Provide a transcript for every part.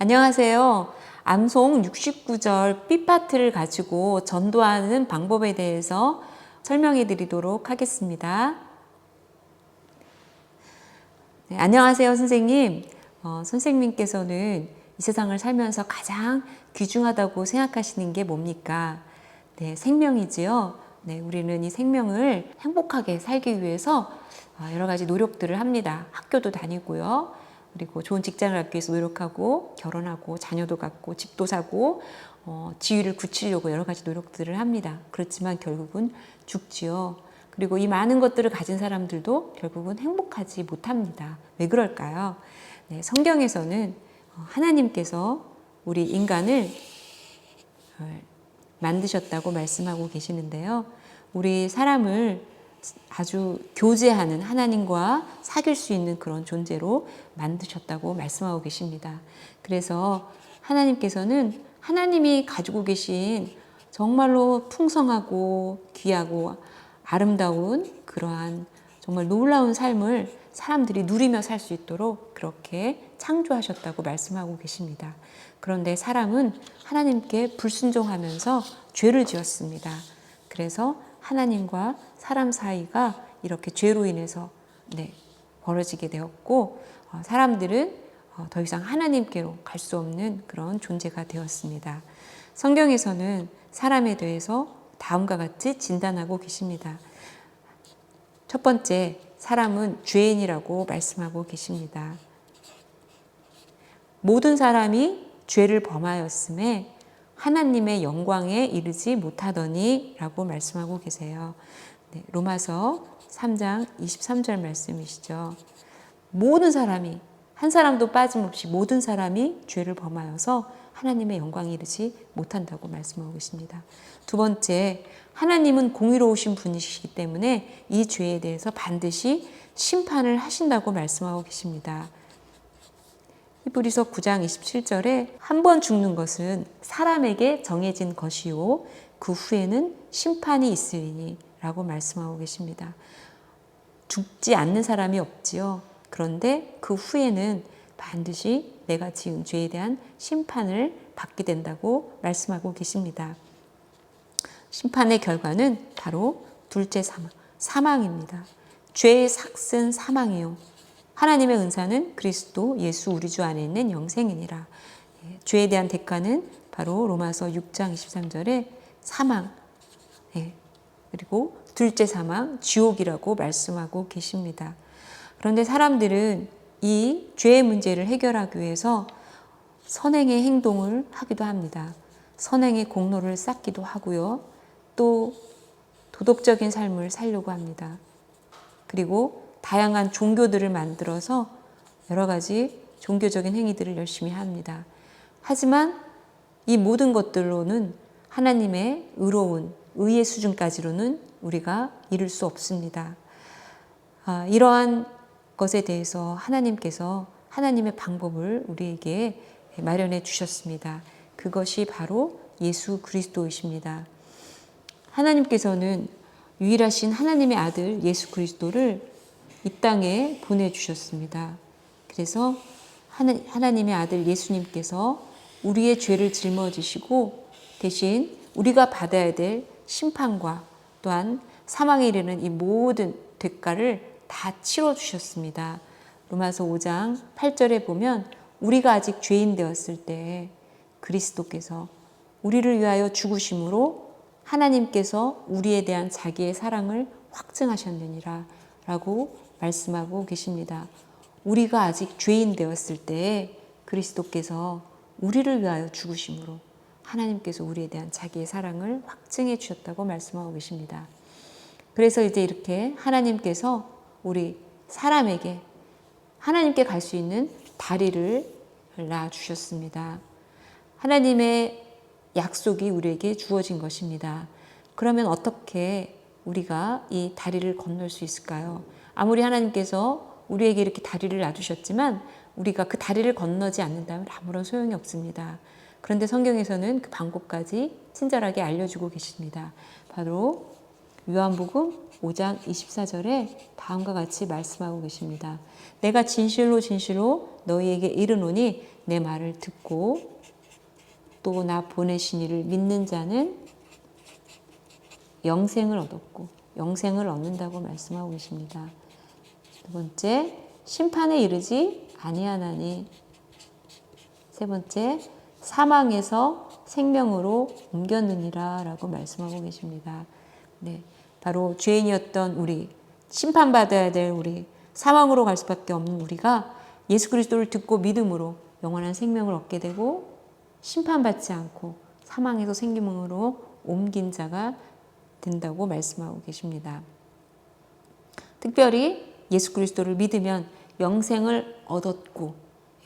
안녕하세요. 암송 69절 B파트를 가지고 전도하는 방법에 대해서 설명해 드리도록 하겠습니다. 네, 안녕하세요, 선생님. 어, 선생님께서는 이 세상을 살면서 가장 귀중하다고 생각하시는 게 뭡니까? 네, 생명이지요. 네, 우리는 이 생명을 행복하게 살기 위해서 어, 여러 가지 노력들을 합니다. 학교도 다니고요. 그리고 좋은 직장을 갖기 위해서 노력하고 결혼하고 자녀도 갖고 집도 사고 어, 지위를 굳히려고 여러 가지 노력들을 합니다. 그렇지만 결국은 죽지요. 그리고 이 많은 것들을 가진 사람들도 결국은 행복하지 못합니다. 왜 그럴까요? 네, 성경에서는 어, 하나님께서 우리 인간을 어, 만드셨다고 말씀하고 계시는데요. 우리 사람을 아주 교제하는 하나님과 사귈 수 있는 그런 존재로 만드셨다고 말씀하고 계십니다. 그래서 하나님께서는 하나님이 가지고 계신 정말로 풍성하고 귀하고 아름다운 그러한 정말 놀라운 삶을 사람들이 누리며 살 수 있도록 그렇게 창조하셨다고 말씀하고 계십니다. 그런데 사람은 하나님께 불순종하면서 죄를 지었습니다. 그래서 하나님과 사람 사이가 이렇게 죄로 인해서 네, 벌어지게 되었고 어, 사람들은 어, 더 이상 하나님께로 갈 수 없는 그런 존재가 되었습니다. 성경에서는 사람에 대해서 다음과 같이 진단하고 계십니다. 첫 번째, 사람은 죄인이라고 말씀하고 계십니다. 모든 사람이 죄를 범하였음에 하나님의 영광에 이르지 못하더니 라고 말씀하고 계세요. 네, 로마서 3장 23절 말씀이시죠. 모든 사람이, 한 사람도 빠짐없이 모든 사람이 죄를 범하여서 하나님의 영광에 이르지 못한다고 말씀하고 계십니다. 두 번째, 하나님은 공의로우신 분이시기 때문에 이 죄에 대해서 반드시 심판을 하신다고 말씀하고 계십니다. 히브리서 9장 27절에 한 번 죽는 것은 사람에게 정해진 것이요 그 후에는 심판이 있으리니 라고 말씀하고 계십니다. 죽지 않는 사람이 없지요. 그런데 그 후에는 반드시 내가 지은 죄에 대한 심판을 받게 된다고 말씀하고 계십니다. 심판의 결과는 바로 둘째 사망, 사망입니다. 죄의 삭은 사망이요. 하나님의 은사는 그리스도 예수 우리 주 안에 있는 영생이니라. 예, 죄에 대한 대가는 바로 로마서 6장 23절에 사망, 예, 그리고 둘째 사망, 지옥이라고 말씀하고 계십니다. 그런데 사람들은 이 죄의 문제를 해결하기 위해서 선행의 행동을 하기도 합니다. 선행의 공로를 쌓기도 하고요. 또 도덕적인 삶을 살려고 합니다. 그리고 다양한 종교들을 만들어서 여러 가지 종교적인 행위들을 열심히 합니다. 하지만 이 모든 것들로는 하나님의 의로운 의의 수준까지로는 우리가 이룰 수 없습니다. 아, 이러한 것에 대해서 하나님께서 하나님의 방법을 우리에게 마련해 주셨습니다. 그것이 바로 예수 그리스도이십니다. 하나님께서는 유일하신 하나님의 아들 예수 그리스도를 이 땅에 보내주셨습니다. 그래서 하나님의 아들 예수님께서 우리의 죄를 짊어지시고 대신 우리가 받아야 될 심판과 또한 사망에 이르는 이 모든 대가를 다 치러 주셨습니다. 로마서 5장 8절에 보면 우리가 아직 죄인 되었을 때 그리스도께서 우리를 위하여 죽으심으로 하나님께서 우리에 대한 자기의 사랑을 확증하셨느니라 라고 말씀하고 계십니다. 우리가 아직 죄인 되었을 때 그리스도께서 우리를 위하여 죽으심으로 하나님께서 우리에 대한 자기의 사랑을 확증해 주셨다고 말씀하고 계십니다. 그래서 이제 이렇게 하나님께서 우리 사람에게 하나님께 갈 수 있는 다리를 놔 주셨습니다. 하나님의 약속이 우리에게 주어진 것입니다. 그러면 어떻게 우리가 이 다리를 건널 수 있을까요? 아무리 하나님께서 우리에게 이렇게 다리를 놔두셨지만 우리가 그 다리를 건너지 않는다면 아무런 소용이 없습니다. 그런데 성경에서는 그 방법까지 친절하게 알려주고 계십니다. 바로 요한복음 5장 24절에 다음과 같이 말씀하고 계십니다. 내가 진실로 진실로 너희에게 이르노니 내 말을 듣고 또 나 보내신 이를 믿는 자는 영생을 얻었고 영생을 얻는다고 말씀하고 계십니다. 두 번째 심판에 이르지 아니하나니 세 번째 사망에서 생명으로 옮겼느니라 라고 말씀하고 계십니다. 네, 바로 죄인이었던 우리 심판받아야 될 우리 사망으로 갈 수밖에 없는 우리가 예수 그리스도를 듣고 믿음으로 영원한 생명을 얻게 되고 심판받지 않고 사망에서 생명으로 옮긴 자가 된다고 말씀하고 계십니다. 특별히 예수 그리스도를 믿으면 영생을 얻었고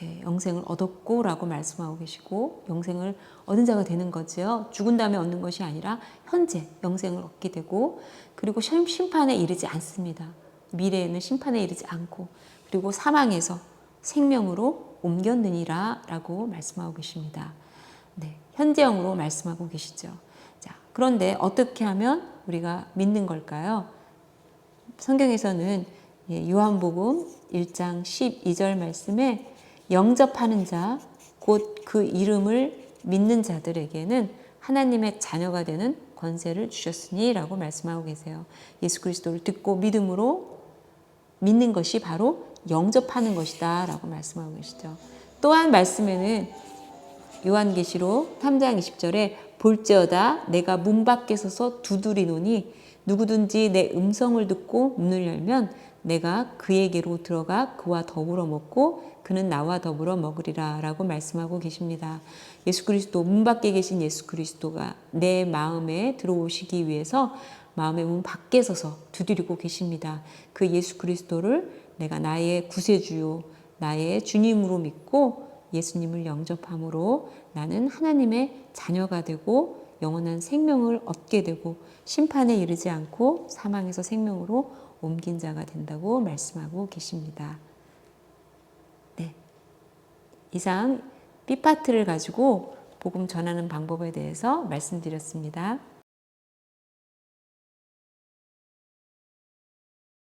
예, 영생을 얻었고라고 말씀하고 계시고 영생을 얻은 자가 되는 거지요. 죽은 다음에 얻는 것이 아니라 현재 영생을 얻게 되고 그리고 심- 심판에 이르지 않습니다. 미래에는 심판에 이르지 않고 그리고 사망에서 생명으로 옮겼느니라라고 말씀하고 계십니다. 네, 현재형으로 말씀하고 계시죠. 자, 그런데 어떻게 하면 우리가 믿는 걸까요? 성경에서는 예, 요한복음 1장 12절 말씀에 영접하는 자, 곧 그 이름을 믿는 자들에게는 하나님의 자녀가 되는 권세를 주셨으니 라고 말씀하고 계세요. 예수 그리스도를 듣고 믿음으로 믿는 것이 바로 영접하는 것이다 라고 말씀하고 계시죠. 또한 말씀에는 요한계시록 3장 20절에 볼지어다 내가 문 밖에 서서 두드리노니 누구든지 내 음성을 듣고 문을 열면 내가 그에게로 들어가 그와 더불어 먹고 그는 나와 더불어 먹으리라 라고 말씀하고 계십니다. 예수 그리스도 문 밖에 계신 예수 그리스도가 내 마음에 들어오시기 위해서 마음의 문 밖에 서서 두드리고 계십니다. 그 예수 그리스도를 내가 나의 구세주요 나의 주님으로 믿고 예수님을 영접함으로 나는 하나님의 자녀가 되고 영원한 생명을 얻게 되고 심판에 이르지 않고 사망에서 생명으로 옮긴 자가 된다고 말씀하고 계십니다. 네. 이상 B파트를 가지고 복음 전하는 방법에 대해서 말씀드렸습니다.